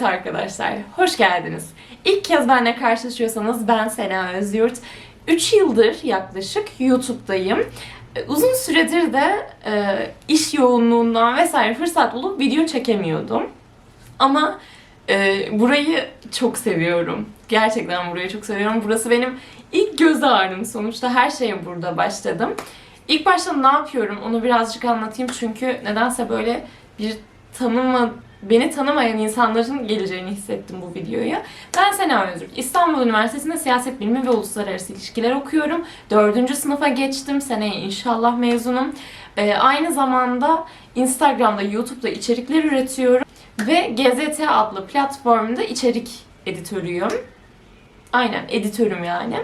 Evet arkadaşlar, hoş geldiniz. İlk kez benimle karşılaşıyorsanız ben Sena Özyurt. 3 yıldır yaklaşık YouTube'dayım. E, Uzun süredir de e, iş yoğunluğundan vesaire fırsat bulup video çekemiyordum. Ama e, burayı çok seviyorum. Gerçekten burayı çok seviyorum. Burası benim ilk göz ağrım. Sonuçta her şeye burada başladım. İlk başta ne yapıyorum onu birazcık anlatayım çünkü nedense böyle bir tanıma, beni tanımayan insanların geleceğini hissettim bu videoya. Ben Sena Öztürk. İstanbul Üniversitesi'nde siyaset bilimi ve uluslararası ilişkiler okuyorum. Dördüncü sınıfa geçtim. Seneye inşallah mezunum. Ee, aynı zamanda Instagram'da, YouTube'da içerikler üretiyorum. Ve GZT adlı platformda içerik editörüyüm. Aynen editörüm yani.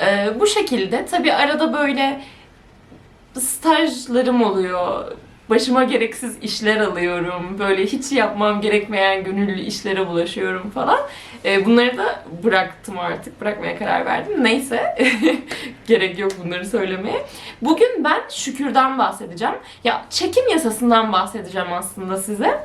Ee, bu şekilde tabii arada böyle stajlarım oluyor. Başıma gereksiz işler alıyorum. Böyle hiç yapmam gerekmeyen gönüllü işlere bulaşıyorum falan. Ee, bunları da bıraktım artık. Bırakmaya karar verdim. Neyse. Gerek yok bunları söylemeye. Bugün ben şükürden bahsedeceğim. Ya çekim yasasından bahsedeceğim aslında size.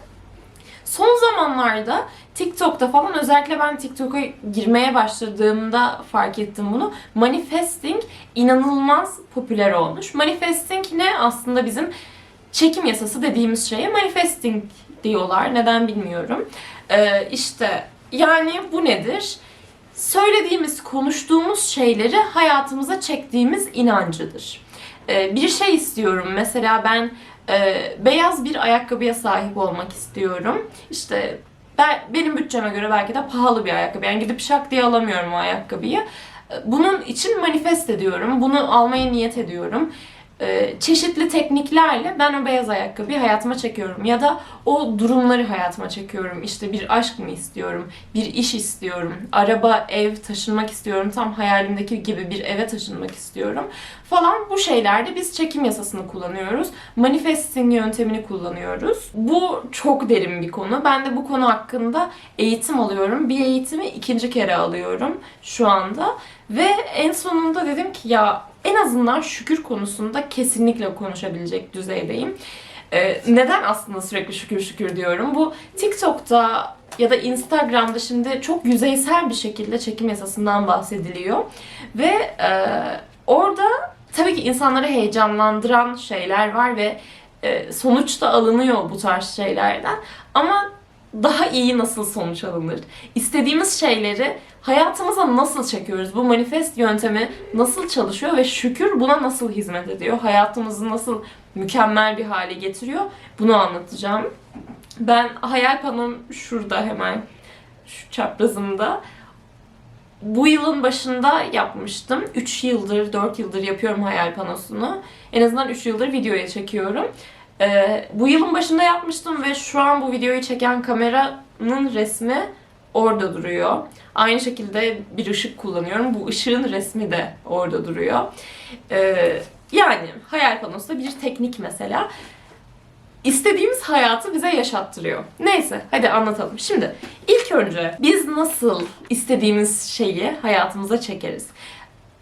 Son zamanlarda TikTok'ta falan özellikle ben TikTok'a girmeye başladığımda fark ettim bunu. Manifesting inanılmaz popüler olmuş. Manifesting ne? Aslında bizim çekim yasası dediğimiz şeye manifesting diyorlar. Neden bilmiyorum. Ee, işte yani bu nedir? Söylediğimiz, konuştuğumuz şeyleri hayatımıza çektiğimiz inancıdır. Ee, bir şey istiyorum. Mesela ben e, beyaz bir ayakkabıya sahip olmak istiyorum. İşte ben, benim bütçeme göre belki de pahalı bir ayakkabı. Yani gidip şak diye alamıyorum o ayakkabıyı. Ee, Bunun için manifest ediyorum. Bunu almaya niyet ediyorum. Ee, çeşitli tekniklerle ben o beyaz ayakkabıyı hayatıma çekiyorum. Ya da o durumları hayatıma çekiyorum. İşte bir aşk mı istiyorum, bir iş istiyorum, araba, ev taşınmak istiyorum. Tam hayalimdeki gibi bir eve taşınmak istiyorum. Falan bu şeylerde biz çekim yasasını kullanıyoruz. Manifesting yöntemini kullanıyoruz. Bu çok derin bir konu. Ben de bu konu hakkında eğitim alıyorum. Bir eğitimi ikinci kere alıyorum şu anda. Ve en sonunda dedim ki ya en azından şükür konusunda kesinlikle konuşabilecek düzeydeyim. Ee, neden aslında sürekli şükür şükür diyorum? Bu TikTok'ta ya da Instagram'da şimdi çok yüzeysel bir şekilde çekim yasasından bahsediliyor. Ve e, orada tabii ki insanları heyecanlandıran şeyler var ve e, sonuç da alınıyor bu tarz şeylerden. Ama daha iyi nasıl sonuç alınır? İstediğimiz şeyleri hayatımıza nasıl çekiyoruz? Bu manifest yöntemi nasıl çalışıyor ve şükür buna nasıl hizmet ediyor? Hayatımızı nasıl mükemmel bir hale getiriyor? Bunu anlatacağım. Ben hayal panom şurada hemen şu çaprazımda. Bu yılın başında yapmıştım. 3 yıldır, 4 yıldır yapıyorum hayal panosunu. En azından 3 yıldır videoya çekiyorum. Ee, bu yılın başında yapmıştım ve şu an bu videoyu çeken kameranın resmi orada duruyor. Aynı şekilde bir ışık kullanıyorum. Bu ışığın resmi de orada duruyor. Ee, yani hayal panosu da bir teknik mesela. İstediğimiz hayatı bize yaşattırıyor. Neyse hadi anlatalım. Şimdi ilk önce biz nasıl istediğimiz şeyi hayatımıza çekeriz?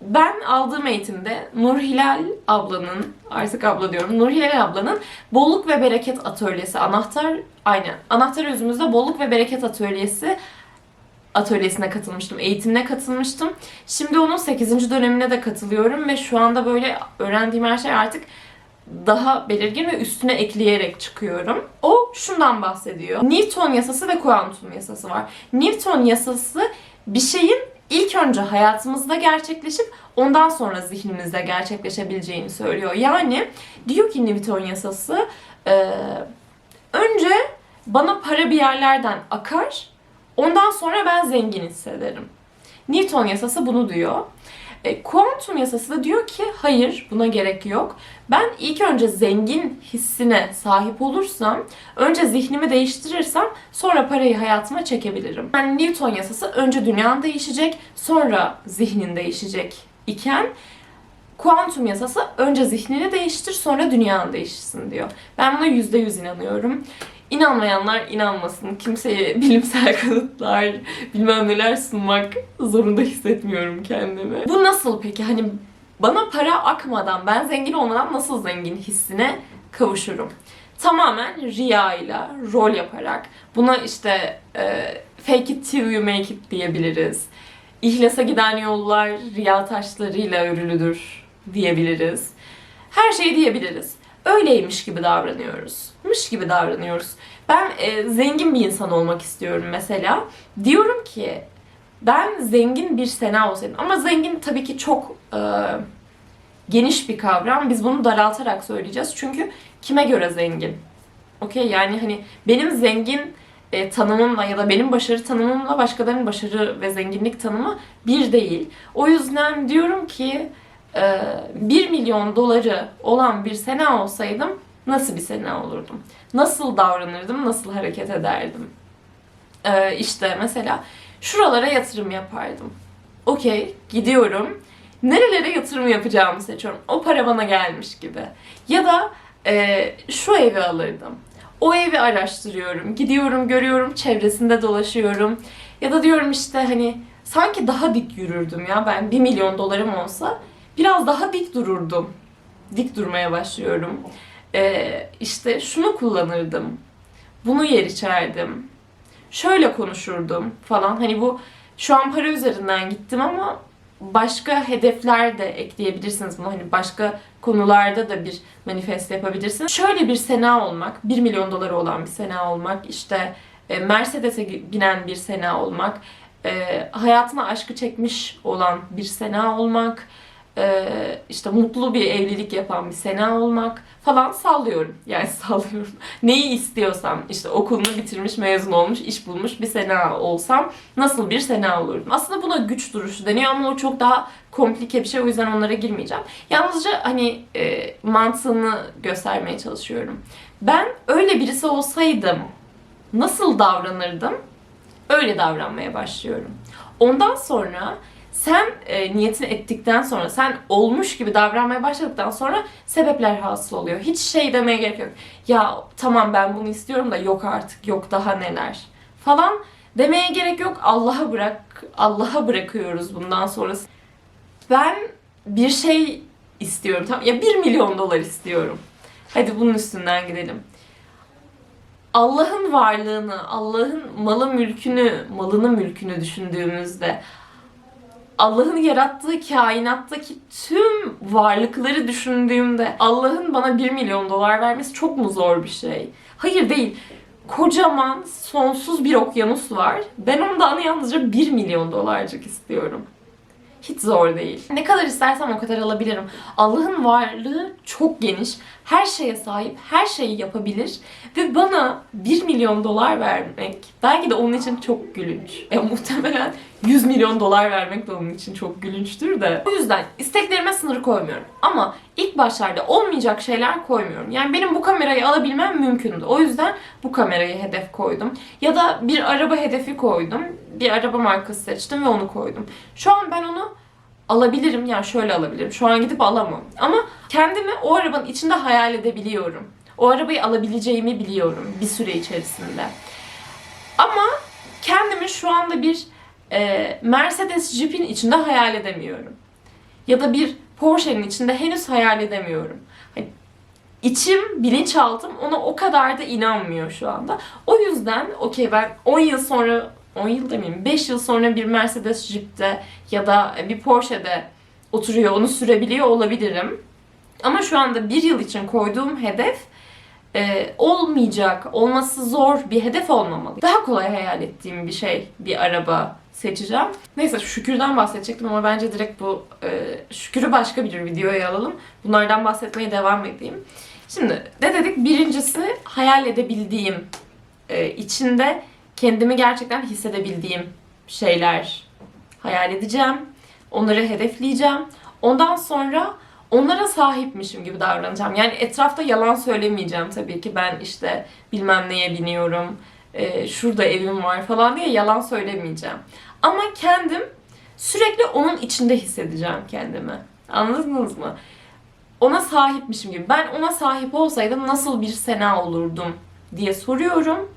Ben aldığım eğitimde Nur Hilal ablanın, artık abla diyorum, Nur Hilal ablanın bolluk ve bereket atölyesi, anahtar, aynen, anahtar özümüzde bolluk ve bereket atölyesi atölyesine katılmıştım, eğitimine katılmıştım. Şimdi onun 8. dönemine de katılıyorum ve şu anda böyle öğrendiğim her şey artık daha belirgin ve üstüne ekleyerek çıkıyorum. O şundan bahsediyor. Newton yasası ve kuantum yasası var. Newton yasası bir şeyin ilk önce hayatımızda gerçekleşip ondan sonra zihnimizde gerçekleşebileceğini söylüyor. Yani diyor ki Newton yasası e, önce bana para bir yerlerden akar ondan sonra ben zengin hissederim. Newton yasası bunu diyor. E, kuantum yasası da diyor ki hayır buna gerek yok. Ben ilk önce zengin hissine sahip olursam, önce zihnimi değiştirirsem sonra parayı hayatıma çekebilirim. Yani Newton yasası önce dünyan değişecek, sonra zihnin değişecek iken kuantum yasası önce zihnini değiştir sonra dünyanın değişsin diyor. Ben buna %100 inanıyorum. İnanmayanlar inanmasın. Kimseye bilimsel kanıtlar, bilmem neler sunmak zorunda hissetmiyorum kendimi. Bu nasıl peki? Hani bana para akmadan, ben zengin olmadan nasıl zengin hissine kavuşurum? tamamen riyayla, rol yaparak buna işte e, fake it till you make it diyebiliriz. İhlasa giden yollar riya taşlarıyla örülüdür diyebiliriz. Her şeyi diyebiliriz. Öyleymiş gibi davranıyoruz. Mış gibi davranıyoruz. Ben e, zengin bir insan olmak istiyorum mesela. Diyorum ki ben zengin bir sena olsaydım. Ama zengin tabii ki çok e, geniş bir kavram. Biz bunu daraltarak söyleyeceğiz. Çünkü kime göre zengin? Okey yani hani benim zengin e, tanımımla ya da benim başarı tanımımla başkalarının başarı ve zenginlik tanımı bir değil. O yüzden diyorum ki 1 milyon doları olan bir sena olsaydım nasıl bir sena olurdum? Nasıl davranırdım? Nasıl hareket ederdim? E, işte mesela şuralara yatırım yapardım. Okey gidiyorum. Nerelere yatırım yapacağımı seçiyorum. O para bana gelmiş gibi. Ya da e, şu evi alırdım. O evi araştırıyorum. Gidiyorum, görüyorum, çevresinde dolaşıyorum. Ya da diyorum işte hani sanki daha dik yürürdüm ya. Ben 1 milyon dolarım olsa biraz daha dik dururdum. Dik durmaya başlıyorum. E, işte şunu kullanırdım. Bunu yer içerdim. Şöyle konuşurdum falan. Hani bu şu an para üzerinden gittim ama başka hedefler de ekleyebilirsiniz bunu. Hani başka konularda da bir manifest yapabilirsiniz. Şöyle bir sena olmak, 1 milyon doları olan bir sena olmak, işte e, Mercedes'e binen bir sena olmak, e, hayatına aşkı çekmiş olan bir sena olmak, işte mutlu bir evlilik yapan bir sena olmak falan sallıyorum. Yani sallıyorum. Neyi istiyorsam işte okulunu bitirmiş, mezun olmuş, iş bulmuş bir sena olsam nasıl bir sena olurdum? Aslında buna güç duruşu deniyor ama o çok daha komplike bir şey o yüzden onlara girmeyeceğim. Yalnızca hani e, mantığını göstermeye çalışıyorum. Ben öyle birisi olsaydım nasıl davranırdım? Öyle davranmaya başlıyorum. Ondan sonra sen e, niyetini ettikten sonra, sen olmuş gibi davranmaya başladıktan sonra sebepler hasıl oluyor. Hiç şey demeye gerek yok. Ya tamam ben bunu istiyorum da yok artık, yok daha neler falan demeye gerek yok. Allah'a bırak, Allah'a bırakıyoruz bundan sonrası. Ben bir şey istiyorum. Tamam ya 1 milyon dolar istiyorum. Hadi bunun üstünden gidelim. Allah'ın varlığını, Allah'ın malı mülkünü, malını mülkünü düşündüğümüzde Allah'ın yarattığı kainattaki tüm varlıkları düşündüğümde Allah'ın bana 1 milyon dolar vermesi çok mu zor bir şey? Hayır değil. Kocaman, sonsuz bir okyanus var. Ben ondan yalnızca 1 milyon dolarcık istiyorum. Hiç zor değil. Ne kadar istersem o kadar alabilirim. Allah'ın varlığı çok geniş. Her şeye sahip, her şeyi yapabilir. Ve bana 1 milyon dolar vermek belki de onun için çok gülünç. E, muhtemelen 100 milyon dolar vermek de onun için çok gülünçtür de. O yüzden isteklerime sınır koymuyorum. Ama ilk başlarda olmayacak şeyler koymuyorum. Yani benim bu kamerayı alabilmem mümkündü. O yüzden bu kamerayı hedef koydum. Ya da bir araba hedefi koydum. Bir araba markası seçtim ve onu koydum. Şu an ben onu alabilirim. Yani şöyle alabilirim. Şu an gidip alamam. Ama kendimi o arabanın içinde hayal edebiliyorum. O arabayı alabileceğimi biliyorum bir süre içerisinde. Ama kendimi şu anda bir e, Mercedes Jeep'in içinde hayal edemiyorum. Ya da bir Porsche'nin içinde henüz hayal edemiyorum. Hani içim, bilinçaltım ona o kadar da inanmıyor şu anda. O yüzden okey ben 10 yıl sonra 10 yıl demeyeyim 5 yıl sonra bir Mercedes Jeep'te ya da bir Porsche'de oturuyor onu sürebiliyor olabilirim. Ama şu anda bir yıl için koyduğum hedef e, olmayacak, olması zor bir hedef olmamalı. Daha kolay hayal ettiğim bir şey, bir araba seçeceğim. Neyse şükürden bahsedecektim ama bence direkt bu e, şükürü başka bir videoya alalım. Bunlardan bahsetmeye devam edeyim. Şimdi ne dedik? Birincisi hayal edebildiğim, e, içinde kendimi gerçekten hissedebildiğim şeyler hayal edeceğim. Onları hedefleyeceğim. Ondan sonra onlara sahipmişim gibi davranacağım. Yani etrafta yalan söylemeyeceğim tabii ki. Ben işte bilmem neye biniyorum, e, şurada evim var falan diye yalan söylemeyeceğim. Ama kendim sürekli onun içinde hissedeceğim kendimi. Anladınız mı? Ona sahipmişim gibi. Ben ona sahip olsaydım nasıl bir sena olurdum diye soruyorum.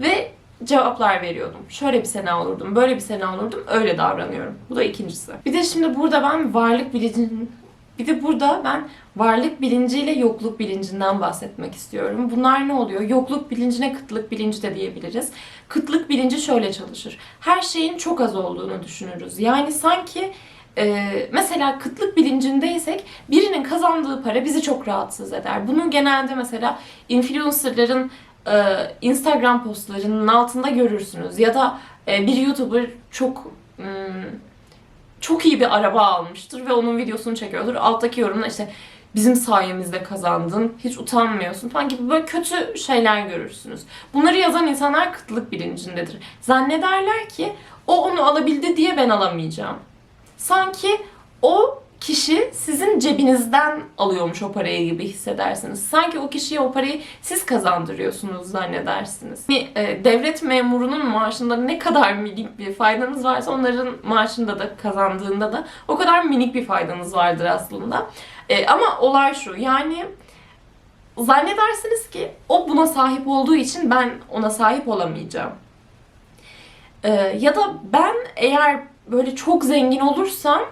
Ve cevaplar veriyordum. Şöyle bir sena olurdum, böyle bir sena olurdum, öyle davranıyorum. Bu da ikincisi. Bir de şimdi burada ben varlık bilincinin Bir de burada ben varlık bilinciyle yokluk bilincinden bahsetmek istiyorum. Bunlar ne oluyor? Yokluk bilincine kıtlık bilinci de diyebiliriz. Kıtlık bilinci şöyle çalışır. Her şeyin çok az olduğunu düşünürüz. Yani sanki e, mesela kıtlık bilincindeysek birinin kazandığı para bizi çok rahatsız eder. Bunu genelde mesela influencerların e, Instagram postlarının altında görürsünüz. Ya da e, bir YouTuber çok hmm, çok iyi bir araba almıştır ve onun videosunu çekiyordur. Alttaki yorumda işte bizim sayemizde kazandın, hiç utanmıyorsun falan gibi böyle kötü şeyler görürsünüz. Bunları yazan insanlar kıtlık bilincindedir. Zannederler ki o onu alabildi diye ben alamayacağım. Sanki o kişi sizin cebinizden alıyormuş o parayı gibi hissedersiniz. Sanki o kişiye o parayı siz kazandırıyorsunuz zannedersiniz. Yani, e, devlet memurunun maaşında ne kadar minik bir faydanız varsa onların maaşında da kazandığında da o kadar minik bir faydanız vardır aslında. E, ama olay şu yani zannedersiniz ki o buna sahip olduğu için ben ona sahip olamayacağım. E, ya da ben eğer böyle çok zengin olursam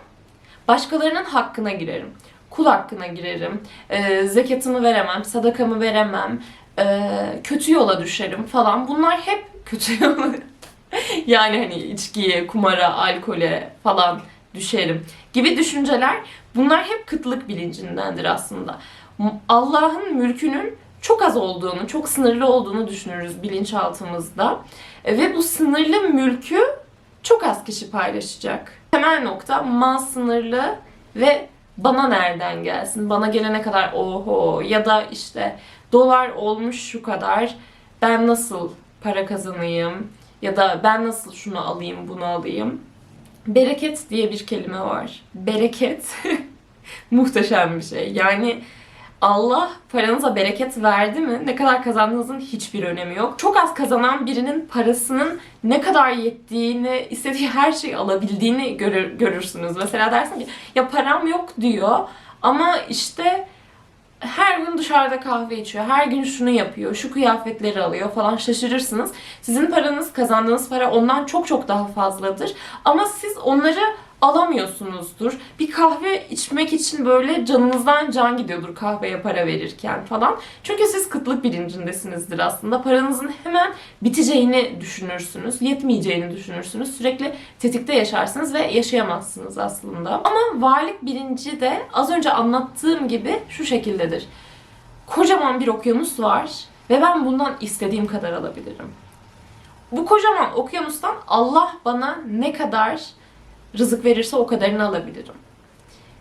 başkalarının hakkına girerim. Kul hakkına girerim. E, zekatımı veremem, sadakamı veremem. e, kötü yola düşerim falan. Bunlar hep kötü yola. yani hani içkiye, kumara, alkole falan düşerim gibi düşünceler bunlar hep kıtlık bilincindendir aslında. Allah'ın mülkünün çok az olduğunu, çok sınırlı olduğunu düşünürüz bilinçaltımızda. Ve bu sınırlı mülkü çok az kişi paylaşacak. Temel nokta mal sınırlı ve bana nereden gelsin? Bana gelene kadar oho ya da işte dolar olmuş şu kadar ben nasıl para kazanayım ya da ben nasıl şunu alayım bunu alayım. Bereket diye bir kelime var. Bereket muhteşem bir şey. Yani Allah paranıza bereket verdi mi ne kadar kazandığınızın hiçbir önemi yok. Çok az kazanan birinin parasının ne kadar yettiğini, istediği her şeyi alabildiğini görür, görürsünüz. Mesela dersin ki ya param yok diyor ama işte her gün dışarıda kahve içiyor, her gün şunu yapıyor, şu kıyafetleri alıyor falan şaşırırsınız. Sizin paranız, kazandığınız para ondan çok çok daha fazladır. Ama siz onları alamıyorsunuzdur. Bir kahve içmek için böyle canınızdan can gidiyordur kahveye para verirken falan. Çünkü siz kıtlık bilincindesinizdir aslında. Paranızın hemen biteceğini düşünürsünüz, yetmeyeceğini düşünürsünüz. Sürekli tetikte yaşarsınız ve yaşayamazsınız aslında. Ama varlık bilinci de az önce anlattığım gibi şu şekildedir. Kocaman bir okyanus var ve ben bundan istediğim kadar alabilirim. Bu kocaman okyanustan Allah bana ne kadar rızık verirse o kadarını alabilirim.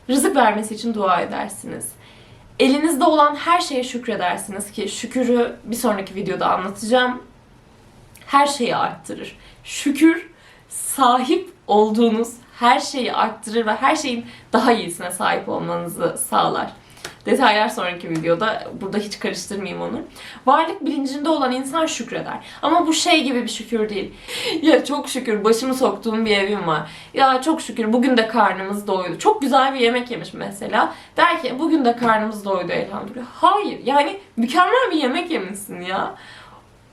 Rızık vermesi için dua edersiniz. Elinizde olan her şeye şükredersiniz ki şükürü bir sonraki videoda anlatacağım. Her şeyi arttırır. Şükür sahip olduğunuz her şeyi arttırır ve her şeyin daha iyisine sahip olmanızı sağlar. Detaylar sonraki videoda. Burada hiç karıştırmayayım onu. Varlık bilincinde olan insan şükreder. Ama bu şey gibi bir şükür değil. ya çok şükür başımı soktuğum bir evim var. Ya çok şükür bugün de karnımız doydu. Çok güzel bir yemek yemiş mesela. Der ki bugün de karnımız doydu elhamdülillah. Hayır yani mükemmel bir yemek yemişsin ya.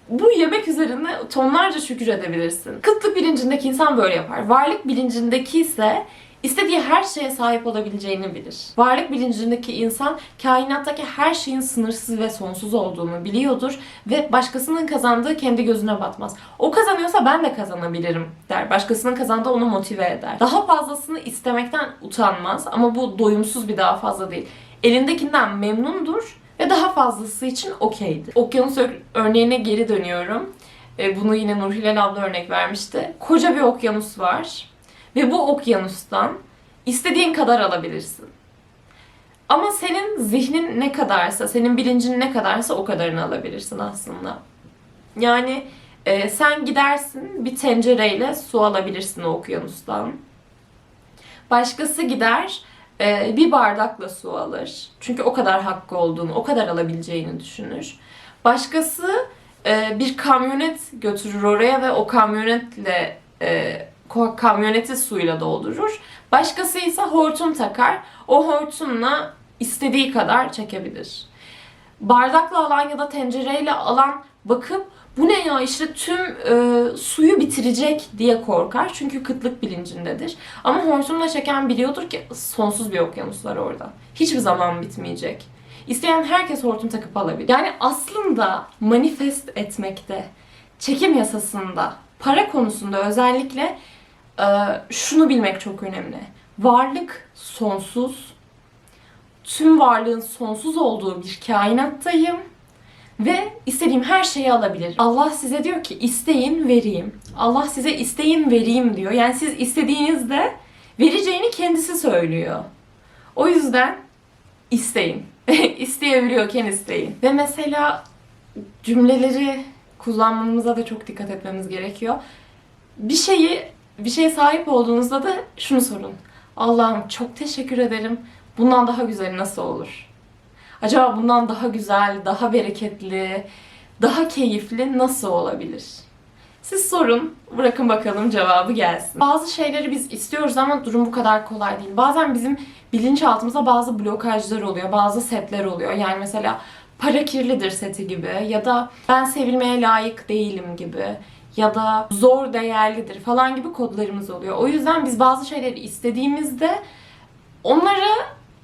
Bu yemek üzerine tonlarca şükür edebilirsin. Kıtlık bilincindeki insan böyle yapar. Varlık bilincindeki ise istediği her şeye sahip olabileceğini bilir. Varlık bilincindeki insan kainattaki her şeyin sınırsız ve sonsuz olduğunu biliyordur ve başkasının kazandığı kendi gözüne batmaz. O kazanıyorsa ben de kazanabilirim der. Başkasının kazandığı onu motive eder. Daha fazlasını istemekten utanmaz ama bu doyumsuz bir daha fazla değil. Elindekinden memnundur ve daha fazlası için okeydir. Okyanus ör- örneğine geri dönüyorum. E, Bunu yine Nur abla örnek vermişti. Koca bir okyanus var. Ve bu okyanustan istediğin kadar alabilirsin. Ama senin zihnin ne kadarsa, senin bilincin ne kadarsa o kadarını alabilirsin aslında. Yani e, sen gidersin bir tencereyle su alabilirsin o okyanustan. Başkası gider e, bir bardakla su alır. Çünkü o kadar hakkı olduğunu, o kadar alabileceğini düşünür. Başkası e, bir kamyonet götürür oraya ve o kamyonetle e, kamyoneti suyla doldurur. Başkası ise hortum takar. O hortumla istediği kadar çekebilir. Bardakla alan ya da tencereyle alan bakıp bu ne ya işte tüm e, suyu bitirecek diye korkar. Çünkü kıtlık bilincindedir. Ama hortumla çeken biliyordur ki sonsuz bir okyanus var orada. Hiçbir zaman bitmeyecek. İsteyen herkes hortum takıp alabilir. Yani aslında manifest etmekte, çekim yasasında, para konusunda özellikle şunu bilmek çok önemli. Varlık sonsuz. Tüm varlığın sonsuz olduğu bir kainattayım. Ve istediğim her şeyi alabilirim. Allah size diyor ki isteyin vereyim. Allah size isteyin vereyim diyor. Yani siz istediğinizde vereceğini kendisi söylüyor. O yüzden isteyin. İsteyebiliyorken isteyin. Ve mesela cümleleri kullanmamıza da çok dikkat etmemiz gerekiyor. Bir şeyi, bir şeye sahip olduğunuzda da şunu sorun. Allah'ım çok teşekkür ederim. Bundan daha güzeli nasıl olur? Acaba bundan daha güzel, daha bereketli, daha keyifli nasıl olabilir? Siz sorun, bırakın bakalım cevabı gelsin. Bazı şeyleri biz istiyoruz ama durum bu kadar kolay değil. Bazen bizim bilinçaltımızda bazı blokajlar oluyor, bazı setler oluyor. Yani mesela para kirlidir seti gibi ya da ben sevilmeye layık değilim gibi ya da zor değerlidir falan gibi kodlarımız oluyor. O yüzden biz bazı şeyleri istediğimizde onları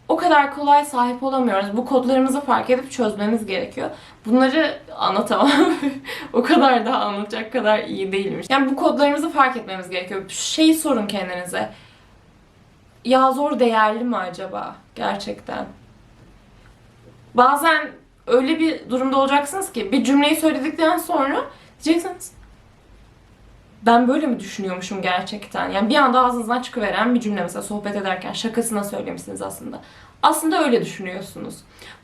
o kadar kolay sahip olamıyoruz. Bu kodlarımızı fark edip çözmemiz gerekiyor. Bunları anlatamam. o kadar da anlatacak kadar iyi değilmiş. Yani bu kodlarımızı fark etmemiz gerekiyor. Şeyi sorun kendinize. Ya zor değerli mi acaba? Gerçekten. Bazen öyle bir durumda olacaksınız ki bir cümleyi söyledikten sonra diyeceksiniz ben böyle mi düşünüyormuşum gerçekten? Yani bir anda ağzınızdan çıkıveren bir cümle mesela sohbet ederken şakasına söylemişsiniz aslında. Aslında öyle düşünüyorsunuz.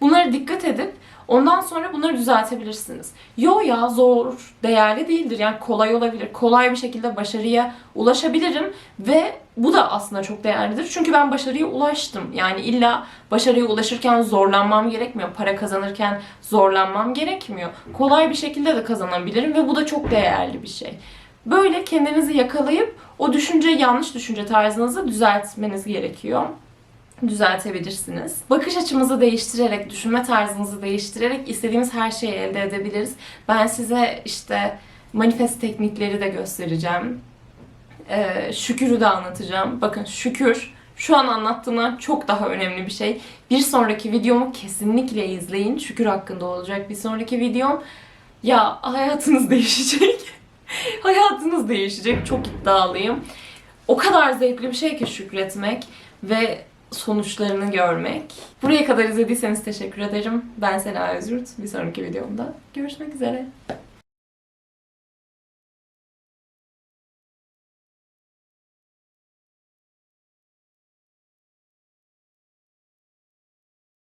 Bunlara dikkat edip ondan sonra bunları düzeltebilirsiniz. Yo ya zor, değerli değildir. Yani kolay olabilir. Kolay bir şekilde başarıya ulaşabilirim ve bu da aslında çok değerlidir. Çünkü ben başarıya ulaştım. Yani illa başarıya ulaşırken zorlanmam gerekmiyor. Para kazanırken zorlanmam gerekmiyor. Kolay bir şekilde de kazanabilirim ve bu da çok değerli bir şey. Böyle kendinizi yakalayıp o düşünce yanlış düşünce tarzınızı düzeltmeniz gerekiyor. Düzeltebilirsiniz. Bakış açımızı değiştirerek, düşünme tarzımızı değiştirerek istediğimiz her şeyi elde edebiliriz. Ben size işte manifest teknikleri de göstereceğim. Ee, şükürü de anlatacağım. Bakın şükür şu an anlattığımdan çok daha önemli bir şey. Bir sonraki videomu kesinlikle izleyin. Şükür hakkında olacak bir sonraki videom. Ya hayatınız değişecek. Hayatınız değişecek. Çok iddialıyım. O kadar zevkli bir şey ki şükretmek ve sonuçlarını görmek. Buraya kadar izlediyseniz teşekkür ederim. Ben Sena Özgürt. Bir sonraki videomda görüşmek üzere.